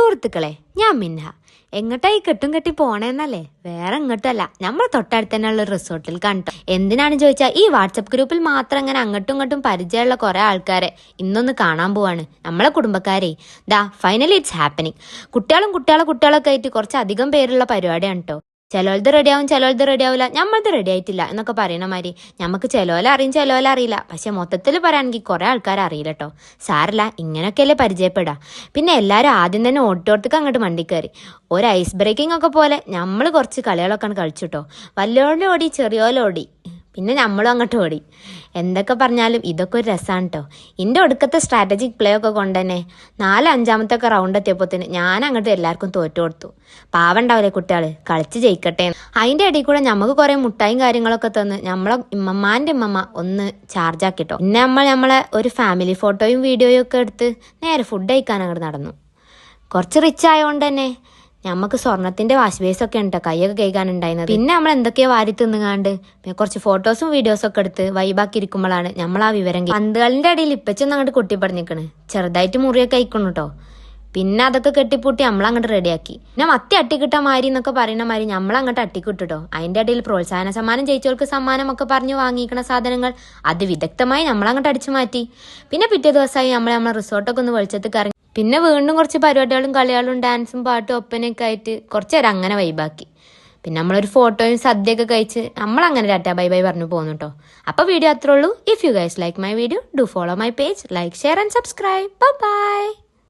സുഹൃത്തുക്കളെ ഞാൻ മിൻഹ എങ്ങോട്ടാ ഈ കെട്ടും കെട്ടി പോണേന്നല്ലേ? വേറെ എങ്ങോട്ടല്ല. നമ്മൾ തൊട്ടടുത്ത് ഉള്ള റിസോർട്ടിൽ കണ്ടു. എന്തിനാണ് ചോദിച്ചാൽ ഈ വാട്സപ്പ് ഗ്രൂപ്പിൽ മാത്രം അങ്ങനെ അങ്ങോട്ടും ഇങ്ങോട്ടും പരിചയമുള്ള കുറെ ആൾക്കാരെ ഇന്നൊന്ന് കാണാൻ പോവാണ്. നമ്മളെ കുടുംബക്കാരെ. ദാ ഫൈനലി ഇറ്റ്സ് ഹാപ്പനിങ് കുട്ടികളും കുട്ടികളെ കുട്ടികളൊക്കെ ആയിട്ട് കുറച്ച് അധികം പേരുള്ള പരിപാടിയാണ് കേട്ടോ ചിലോലത് റെഡിയാവും ചിലോലത് റെഡിയാവില്ല നമ്മളത് റെഡി ആയിട്ടില്ല എന്നൊക്കെ പറയണ മാതിരി നമുക്ക് ചിലോല അറിയും ചിലോല അറിയില്ല. പക്ഷെ മൊത്തത്തിൽ പറയുകയാണെങ്കിൽ കുറെ ആൾക്കാർ അറിയില്ല കേട്ടോ സാരല്ല ഇങ്ങനെയൊക്കെയല്ലേ പരിചയപ്പെടാ. പിന്നെ എല്ലാവരും ആദ്യം തന്നെ ഓട്ടോർത്തേക്ക് അങ്ങോട്ട് വണ്ടി കയറി ഒരു ഐസ് ബ്രേക്കിംഗ് ഒക്കെ പോലെ നമ്മൾ കുറച്ച് കളികളൊക്കെ കളിച്ചു കേട്ടോ വല്ലോലോടി ചെറിയോലോടി പിന്നെ നമ്മളും അങ്ങോട്ട് ഓടി. എന്തൊക്കെ പറഞ്ഞാലും ഇതൊക്കെ ഒരു രസമാണ് കേട്ടോ എന്റെ ഒടുക്കത്തെ സ്ട്രാറ്റജിക് പ്ലേ ഒക്കെ കൊണ്ട് തന്നെ നാല് അഞ്ചാമത്തെ ഒക്കെ റൗണ്ട് എത്തിയപ്പോത്തിന് ഞാൻ അങ്ങോട്ട് എല്ലാവർക്കും തോറ്റു കൊടുത്തു. പാവണ്ടാവില്ലേ കുട്ടികൾ കളിച്ച് ജയിക്കട്ടെ. അതിന്റെ ഇടയിൽ കൂടെ നമുക്ക് കുറേ മുട്ടായും കാര്യങ്ങളൊക്കെ തന്ന് നമ്മളെ ഇമ്മമാന്റെ ഇമ്മമ്മ ഒന്ന് ചാർജ് ആക്കിട്ടോ. പിന്നെ നമ്മൾ നമ്മളെ ഒരു ഫാമിലി ഫോട്ടോയും വീഡിയോയും ഒക്കെ എടുത്ത് നേരെ ഫുഡ് കഴിക്കാൻ അങ്ങോട്ട് നടന്നു. കുറച്ച് റിച്ച് ആയതുകൊണ്ട് തന്നെ ഞമ്മക്ക് സ്വർണത്തിന്റെ വാഷ് ഒക്കെ ഉണ്ട് കൈയൊക്കെ കേൾക്കാനുണ്ടായിരുന്നത് പിന്നെ നമ്മൾ എന്തൊക്കെയോ വാരി തിന്നുകാണ്ട് കുറച്ച് ഫോട്ടോസും വീഡിയോസും ഒക്കെ എടുത്ത് വൈബാക്കി ഇരിക്കുമ്പോഴാണ് നമ്മൾ ആ വിവരം പന്തുകളിന്റെ ഇടയിൽ ഇപ്പച്ചൊന്നും അങ്ങോട്ട് കൊട്ടിപ്പടഞ്ഞിക്കണ്. ചെറുതായിട്ട് മുറിയൊക്കെ അയക്കണം കേട്ടോ പിന്നെ അതൊക്കെ കെട്ടിപ്പൂട്ടി നമ്മളങ്ങോട്ട് റെഡിയാക്കി. പിന്നെ മത്തി അട്ടിക്കിട്ട മാതിരി എന്നൊക്കെ പറയുന്ന മാതിരി നമ്മളങ്ങോട്ട് അട്ടിക്കിട്ടോ അതിന്റെ ഇടയിൽ പ്രോത്സാഹന സമ്മാനം ജയിച്ചവർക്ക് സമ്മാനം ഒക്കെ പറഞ്ഞു വാങ്ങിക്കണ സാധനങ്ങൾ അത് വിദഗ്ധമായി നമ്മളങ്ങോട്ട് അടിച്ചു മാറ്റി. പിന്നെ പിറ്റേ ദിവസമായി നമ്മൾ നമ്മളെ റിസോർട്ടൊക്കെ ഒന്ന് വെളിച്ചത്ത് കറങ്ങി പിന്നെ വീണ്ടും കുറച്ച് പരിപാടികളും കളികളും ഡാൻസും പാട്ടും ഒപ്പനയൊക്കെ ആയിട്ട് കുറച്ച് നേരം അങ്ങനെ വൈബാക്കി പിന്നെ നമ്മളൊരു ഫോട്ടോയും സദ്യയൊക്കെ കഴിച്ച് നമ്മൾ അങ്ങനെ ടാറ്റാ ബൈ ബൈ പറഞ്ഞു പോകുന്നു കേട്ടോ അപ്പോൾ വീഡിയോ അത്രേ ഉള്ളൂ. If you guys like my video do follow my page like share and subscribe bye